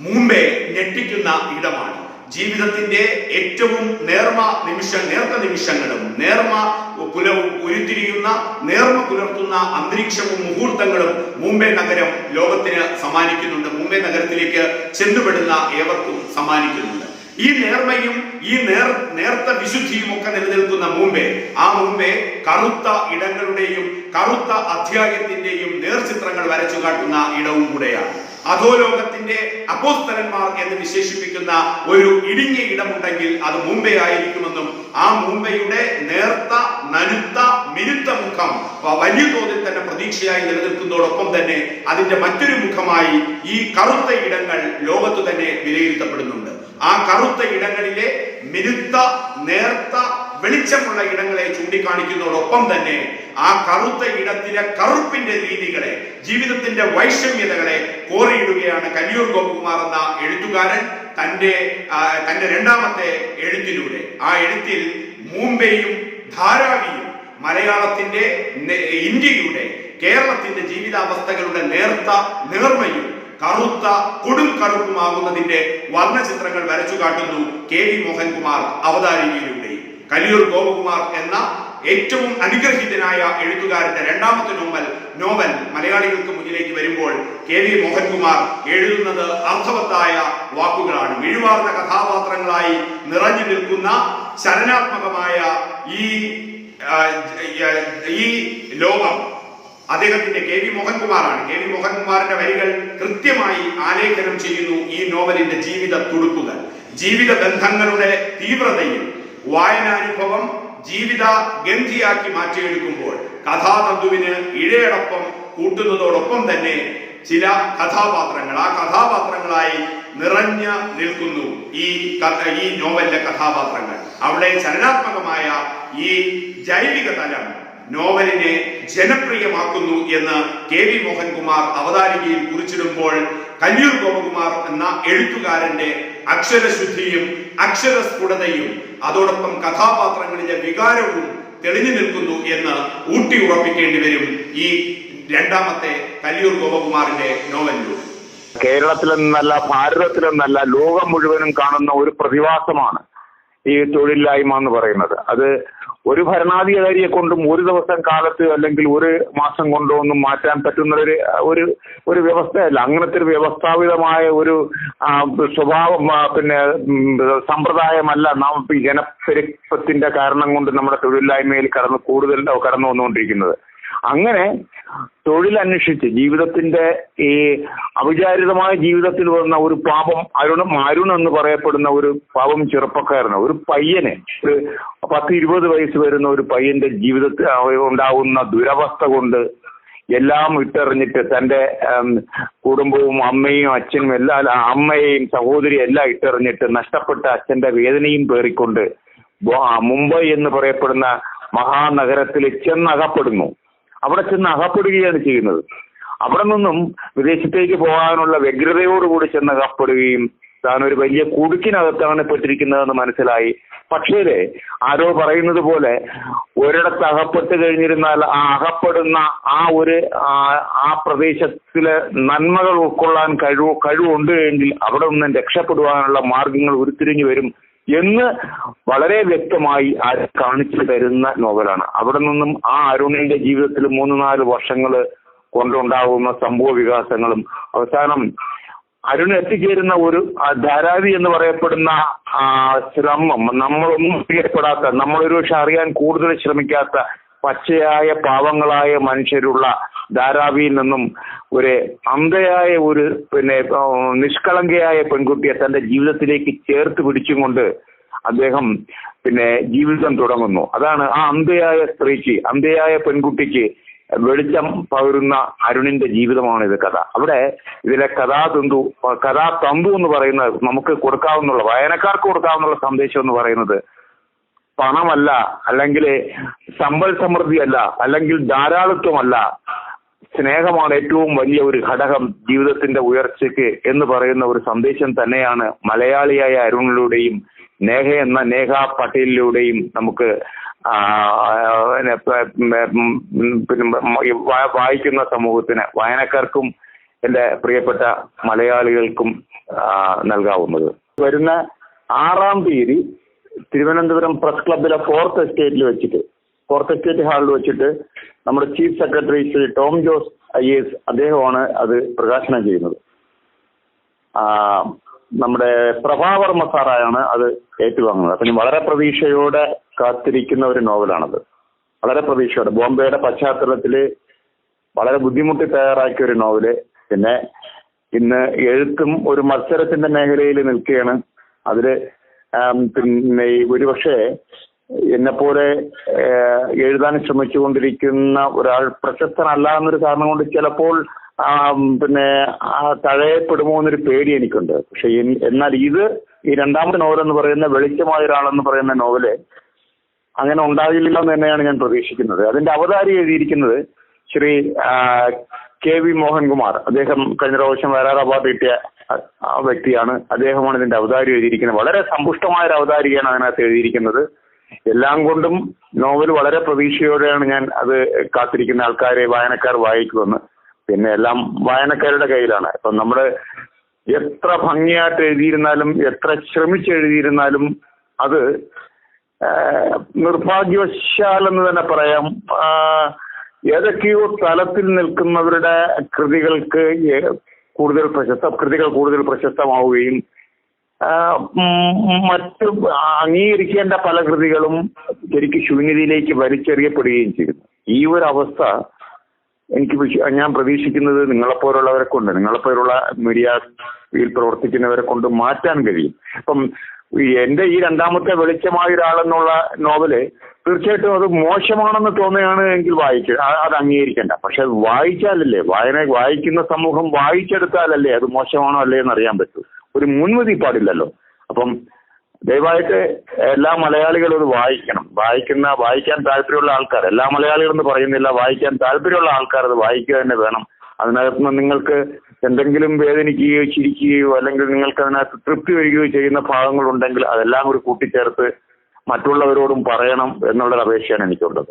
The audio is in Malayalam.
മുമ്പേ ഞെട്ടിക്കുന്ന ഇടമാണ്. ജീവിതത്തിന്റെ ഏറ്റവും നേർമ നിമിഷ നേർത്ത നിമിഷങ്ങളും നേർമ പുല ഉരുത്തിരിയുന്ന നേർമ പുലർത്തുന്ന അന്തരീക്ഷവും മുഹൂർത്തങ്ങളും മുംബൈ നഗരം ലോകത്തിന് സമ്മാനിക്കുന്നുണ്ട്. മുംബൈ നഗരത്തിലേക്ക് ചെന്നുപെടുന്ന ഏവർക്കും സമ്മാനിക്കുന്നുണ്ട്. ഈ നേർമയും ഈ നേർ നേർത്ത വിശുദ്ധിയും ഒക്കെ നിലനിൽക്കുന്ന മുമ്പേ ആ മുമ്പേ കറുത്ത ഇടങ്ങളുടെയും കറുത്ത അധ്യായത്തിന്റെയും നേർചിത്രങ്ങൾ വരച്ചു കാട്ടുന്ന ഇടവും കൂടെയാണ്. അധോലോകത്തിന്റെ അപ്പോസ്തലന്മാർ എന്ന് വിശേഷിപ്പിക്കുന്ന ഒരു ഇടുങ്ങിയ ഇടമുണ്ടെങ്കിൽ അത് മുംബൈ ആയിരിക്കുമെന്നും ആ മുംബൈയുടെ നേർത്ത നനുത്ത മിനുത്ത മുഖം വലിയ തോതിൽ തന്നെ പ്രതീക്ഷയായി നിലനിൽക്കുന്നതോടൊപ്പം തന്നെ അതിന്റെ മറ്റൊരു മുഖമായി ഈ കറുത്ത ഇടങ്ങൾ ലോകത്ത് തന്നെ വിലയിരുത്തപ്പെടുന്നുണ്ട്. ആ കറുത്ത ഇടങ്ങളിലെ മിനുത്ത നേർത്ത വെളിച്ചമുള്ള ഇടങ്ങളെ ചൂണ്ടിക്കാണിക്കുന്നതോടൊപ്പം തന്നെ ആ കറുത്ത ഇടത്തിലെ കറുപ്പിന്റെ രീതികളെ ജീവിതത്തിന്റെ വൈഷമ്യതകളെ കോറിയിടുകയാണ് കല്ലിയൂർ ഗോപകുമാർ എന്ന എഴുത്തുകാരൻ തന്റെ തന്റെ രണ്ടാമത്തെ എഴുത്തിലൂടെ. ആ എഴുത്തിൽ മുംബൈയും ധാരാവിയും മലയാളത്തിന്റെ ഇന്ത്യയുടെ കേരളത്തിന്റെ ജീവിതാവസ്ഥകളുടെ നേർത്ത നേർമയും കറുത്ത കൊടും കറുപ്പുമാകുന്നതിന്റെ വർണചിത്രങ്ങൾ വരച്ചു കാട്ടുന്നു കെ വി മോഹൻകുമാർ അവതാരികയിലൂടെ. കലിയൂർ ഗോപകുമാർ എന്ന ഏറ്റവും അനുഗ്രഹീതനായ എഴുത്തുകാരന്റെ രണ്ടാമത്തെ നോവൽ നോവൽ മലയാളികൾക്ക് മുന്നിലേക്ക് വരുമ്പോൾ കെ വി മോഹൻകുമാർ എഴുതുന്നത് അർത്ഥവത്തായ വാക്കുകളാണ്. മിഴിവാർന്ന കഥാപാത്രങ്ങളായി നിറഞ്ഞു നിൽക്കുന്ന ചലനാത്മകമായ ഈ ഈ ലോകം അദ്ദേഹത്തിന്റെ കെ വി മോഹൻകുമാറാണ്. കെ വി മോഹൻകുമാറിന്റെ വരികൾ കൃത്യമായി ആലേഖനം ചെയ്യുന്നു ഈ നോവലിന്റെ ജീവിത തുടുക്കുകൾ ജീവിത ബന്ധങ്ങളുടെ തീവ്രതയിൽ വായനാനുഭവം ജീവിത ഗന്ധിയാക്കി മാറ്റിയെടുക്കുമ്പോൾ കഥാതന്തുവിന് ഇഴയടപ്പം കൂട്ടുന്നതോടൊപ്പം തന്നെ ചില കഥാപാത്രങ്ങൾ. ആ കഥാപാത്രങ്ങളായി നിറഞ്ഞ നിൽക്കുന്നു ഈ ഈ നോവലിലെ കഥാപാത്രങ്ങൾ. അവിടെ ചലനാത്മകമായ ഈ ജൈവിക തലം നോവലിനെ ജനപ്രിയമാക്കുന്നു എന്ന് കെ വി മോഹൻകുമാർ അവതാരികയിൽ കുറിച്ചിടുമ്പോൾ കല്യൂർ ഗോപകുമാർ എന്ന എഴുത്തുകാരന്റെ അക്ഷരശുദ്ധിയും അക്ഷരസ്ഫുടതയും അതോടൊപ്പം കഥാപാത്രങ്ങളിലെ വികാരവും തെളിഞ്ഞു നിൽക്കുന്നു എന്ന് ഊട്ടി ഉറപ്പിക്കേണ്ടി വരും ഈ രണ്ടാമത്തെ കല്ലൂർ ഗോപകുമാറിന്റെ നോവലിലൂടെ. കേരളത്തിലെന്നല്ല ഭാരതത്തിലെന്നല്ല ലോകം മുഴുവനും കാണുന്ന ഒരു പ്രതിഭാസമാണ് ഈ തൊഴിലില്ലായ്മ എന്ന് പറയുന്നത്. അത് ഒരു ഭരണാധികാരിയെ കൊണ്ടും ഒരു ദിവസം കാലത്ത് അല്ലെങ്കിൽ ഒരു മാസം കൊണ്ടോ ഒന്നും മാറ്റാൻ പറ്റുന്ന ഒരു ഒരു വ്യവസ്ഥയല്ല. അങ്ങനത്തെ ഒരു വ്യവസ്ഥാപിതമായ ഒരു സ്വഭാവം പിന്നെ സമ്പ്രദായമല്ല. നാം ജനപ്പെരുപ്പത്തിന്റെ കാരണം കൊണ്ട് നമ്മുടെ തൊഴിലില്ലായ്മയിൽ കടന്ന് കൂടുതൽ കടന്നു വന്നുകൊണ്ടിരിക്കുന്നത്. അങ്ങനെ തൊഴിലന്വേഷിച്ച് ജീവിതത്തിന്റെ ഈ അവിചാരിതമായ ജീവിതത്തിൽ വന്ന ഒരു പാപം അരുണും അരുൺ എന്ന് പറയപ്പെടുന്ന ഒരു പാപം ചെറുപ്പക്കാരന് ഒരു പയ്യനെ ഒരു പത്ത് ഇരുപത് വയസ്സ് വരുന്ന ഒരു പയ്യന്റെ ജീവിതത്തിൽ ഉണ്ടാകുന്ന ദുരവസ്ഥ കൊണ്ട് എല്ലാം ഇട്ടെറിഞ്ഞിട്ട് തന്റെ കുടുംബവും അമ്മയും അച്ഛനും എല്ലാ അമ്മയെയും സഹോദരിയും എല്ലാം ഇട്ടെറിഞ്ഞിട്ട് നഷ്ടപ്പെട്ട അച്ഛന്റെ വേദനയും പേറിക്കൊണ്ട് മുംബൈ എന്ന് പറയപ്പെടുന്ന മഹാനഗരത്തിൽ ചെന്നകപ്പെടുന്നു. അവിടെ ചെന്ന് അകപ്പെടുകയാണ് ചെയ്യുന്നത്. അവിടെ നിന്നും വിദേശത്തേക്ക് പോകാനുള്ള വ്യഗ്രതയോടുകൂടി ചെന്ന് അകപ്പെടുകയും താൻ ഒരു വലിയ കുടുക്കിനകത്താണ് പെട്ടിരിക്കുന്നതെന്ന് മനസ്സിലായി. പക്ഷേ ആരോ പറയുന്നത് പോലെ ഒരിടത്ത് അകപ്പെട്ട് കഴിഞ്ഞിരുന്നാൽ ആ അകപ്പെടുന്ന ആ ഒരു ആ- പ്രദേശത്തിലെ നന്മകൾ ഉൾക്കൊള്ളാൻ കഴിവ് കഴിവുണ്ട് എങ്കിൽ അവിടെ നിന്ന് രക്ഷപ്പെടുവാനുള്ള മാർഗങ്ങൾ ഉരുത്തിരിഞ്ഞു വരും എന്ന് വളരെ വ്യക്തമായി കാണിച്ചു തരുന്ന നോവലാണ്. അവിടെ നിന്നും ആ അരുണിന്റെ ജീവിതത്തിൽ മൂന്ന് നാല് വർഷങ്ങൾ കൊണ്ടുണ്ടാകുന്ന സംഭവ വികാസങ്ങളും അവസാനം അരുൺ എത്തിച്ചേരുന്ന ഒരു ധാരാവി എന്ന് പറയപ്പെടുന്ന ശ്രമം നമ്മളൊന്നും അറിയപ്പെടാത്ത നമ്മളൊരു പക്ഷെ അറിയാൻ കൂടുതൽ ശ്രമിക്കാത്ത പച്ചയായ പാവങ്ങളായ മനുഷ്യരുള്ള ധാരാവിയിൽ നിന്നും ഒരു അന്ധയായ ഒരു പിന്നെ നിഷ്കളങ്കയായ പെൺകുട്ടിയെ തന്റെ ജീവിതത്തിലേക്ക് ചേർത്ത് പിടിച്ചുകൊണ്ട് അദ്ദേഹം പിന്നെ ജീവിതം തുടങ്ങുന്നു. അതാണ് ആ അന്ധയായ സ്ത്രീക്ക് അന്ധയായ പെൺകുട്ടിക്ക് വെളിച്ചം പകരുന്ന അരുണിന്റെ ജീവിതമാണ് ഇത് കഥ. അവിടെ ഇതിലെ കഥാതന്തു കഥാതന്തു എന്ന് പറയുന്നത് നമുക്ക് കൊടുക്കാവുന്നുള്ള വായനക്കാർക്ക് കൊടുക്കാവുന്ന സന്ദേശം എന്ന് പറയുന്നത് പണമല്ല അല്ലെങ്കിൽ സമ്പൽ സമൃദ്ധിയല്ല അല്ലെങ്കിൽ ധാരാളിത്വമല്ല സ്നേഹമാണ് ഏറ്റവും വലിയ ഒരു ഘടകം ജീവിതത്തിന്റെ ഉയർച്ചയ്ക്ക് എന്ന് പറയുന്ന ഒരു സന്ദേശം തന്നെയാണ് മലയാളിയായ അരുണിലൂടെയും നേഹ എന്ന നേഹ പട്ടേലിലൂടെയും നമുക്ക് വായിക്കുന്ന സമൂഹത്തിന് വായനക്കാർക്കും എന്റെ പ്രിയപ്പെട്ട മലയാളികൾക്കും നൽകാവുന്നത്. വരുന്ന ആറാം തീയതി തിരുവനന്തപുരം പ്രസ് ക്ലബിലെ ഫോർത്ത് എസ്റ്റേറ്റിൽ വെച്ചിട്ട് ഫോർത്ത് എസ്റ്റേറ്റ് ഹാളിൽ വെച്ചിട്ട് നമ്മുടെ chief secretary Shri Tom Jose I S അദ്ദേഹമാണ് അത് പ്രകാശനം ചെയ്യുന്നത്. നമ്മുടെ പ്രഭാവർമ്മ സാറായാണ് അത് ഏറ്റുവാങ്ങുന്നത്. അപ്പം വളരെ പ്രതീക്ഷയോടെ കാത്തിരിക്കുന്ന ഒരു നോവലാണത്. വളരെ പ്രതീക്ഷയോടെ. ബോംബെയുടെ പശ്ചാത്തലത്തിൽ വളരെ ബുദ്ധിമുട്ടി തയ്യാറാക്കിയ ഒരു നോവൽ. പിന്നെ ഇന്ന് എഴുത്തും ഒരു മത്സരത്തിന്റെ മേഖലയിൽ നിൽക്കുകയാണ്. അതിൽ ആം, പിന്നെ ഒരുപക്ഷെ എന്നെപ്പോലെ എഴുതാൻ ശ്രമിച്ചുകൊണ്ടിരിക്കുന്ന ഒരാൾ പ്രശസ്തനല്ല എന്നൊരു കാരണം കൊണ്ട് ചിലപ്പോൾ പിന്നെ തഴയപ്പെടുമോ എന്നൊരു പേടി എനിക്കുണ്ട്. പക്ഷെ എന്നാൽ ഇത് ഈ രണ്ടാമത്തെ നോവൽ എന്ന് പറയുന്ന വെളിച്ചമായ ഒരാളെന്ന് പറയുന്ന നോവൽ അങ്ങനെ ഉണ്ടാകില്ല എന്ന് തന്നെയാണ് ഞാൻ പ്രതീക്ഷിക്കുന്നത്. അതിന്റെ അവതാരി എഴുതിയിരിക്കുന്നത് ശ്രീ കെ വി മോഹൻകുമാർ. അദ്ദേഹം കഴിഞ്ഞ പ്രാവശ്യം വരാറാബാദ് കിട്ടിയ ആ- വ്യക്തിയാണ്. അദ്ദേഹമാണ് ഇതിന്റെ അവതാരി എഴുതിയിരിക്കുന്നത്. വളരെ സമ്പുഷ്ടമായ ഒരു അവതാരികയാണ് അതിനകത്ത് എഴുതിയിരിക്കുന്നത്. എല്ലാം കൊണ്ടും നോവൽ വളരെ പ്രതീക്ഷയോടെയാണ് ഞാൻ അത് കാത്തിരിക്കുന്ന ആൾക്കാരെ വായനക്കാർ വായിക്കുമെന്ന്. പിന്നെ എല്ലാം വായനക്കാരുടെ കയ്യിലാണ്. ഇപ്പം നമ്മൾ എത്ര ഭംഗിയായിട്ട് എഴുതിയിരുന്നാലും എത്ര ശ്രമിച്ചെഴുതിയിരുന്നാലും അത് നിർഭാഗ്യവശാൽ എന്ന് തന്നെ പറയാം. ഏതൊക്കെയോ തലത്തിൽ നിൽക്കുന്നവരുടെ കൃതികൾക്ക് കൂടുതൽ പ്രശസ്ത കൃതികൾ കൂടുതൽ പ്രശസ്തമാവുകയും മറ്റ് അംഗീകരിക്കേണ്ട പല കൃതികളും ശരിക്കും ശൂന്യതയിലേക്ക് വലിച്ചെറിയപ്പെടുകയും ചെയ്യുന്നു. ഈ ഒരു അവസ്ഥ എനിക്ക് ഞാൻ പ്രതീക്ഷിക്കുന്നത് നിങ്ങളെപ്പോലുള്ളവരെ കൊണ്ട് നിങ്ങളെപ്പോലുള്ള മീഡിയയിൽ പ്രവർത്തിക്കുന്നവരെ കൊണ്ട് മാറ്റാൻ കഴിയും. അപ്പം എന്റെ ഈ രണ്ടാമത്തെ വെളിച്ചമായ ഒരാളെന്നുള്ള നോവൽ തീർച്ചയായിട്ടും അത് മോശമാണെന്ന് തോന്നുകയാണ് എങ്കിൽ വായിക്കുക അത് അംഗീകരിക്കേണ്ട. പക്ഷെ അത് വായിച്ചാലല്ലേ വായന വായിക്കുന്ന സമൂഹം വായിച്ചെടുത്താലല്ലേ അത് മോശമാണോ അല്ലേ എന്ന് അറിയാൻ പറ്റൂ. ഒരു മുൻവിധി പാടില്ലല്ലോ. അപ്പം ദയവായിട്ട് എല്ലാ മലയാളികളും ഇത് വായിക്കണം. വായിക്കുന്ന വായിക്കാൻ താല്പര്യമുള്ള ആൾക്കാർ എല്ലാ മലയാളികളെന്ന് പറയുന്നില്ല വായിക്കാൻ താല്പര്യമുള്ള ആൾക്കാർ അത് വായിക്കുക തന്നെ വേണം. അതിനകത്ത് നിങ്ങൾക്ക് എന്തെങ്കിലും വേദനിക്കുകയോ ചിരിക്കുകയോ അല്ലെങ്കിൽ നിങ്ങൾക്ക് അതിനകത്ത് തൃപ്തി വരികയോ ചെയ്യുന്ന ഭാഗങ്ങളുണ്ടെങ്കിൽ അതെല്ലാം കൂടി കൂട്ടിച്ചേർത്ത് മറ്റുള്ളവരോടും പറയണം എന്നുള്ളൊരു അപേക്ഷയാണ് എനിക്കുള്ളത്.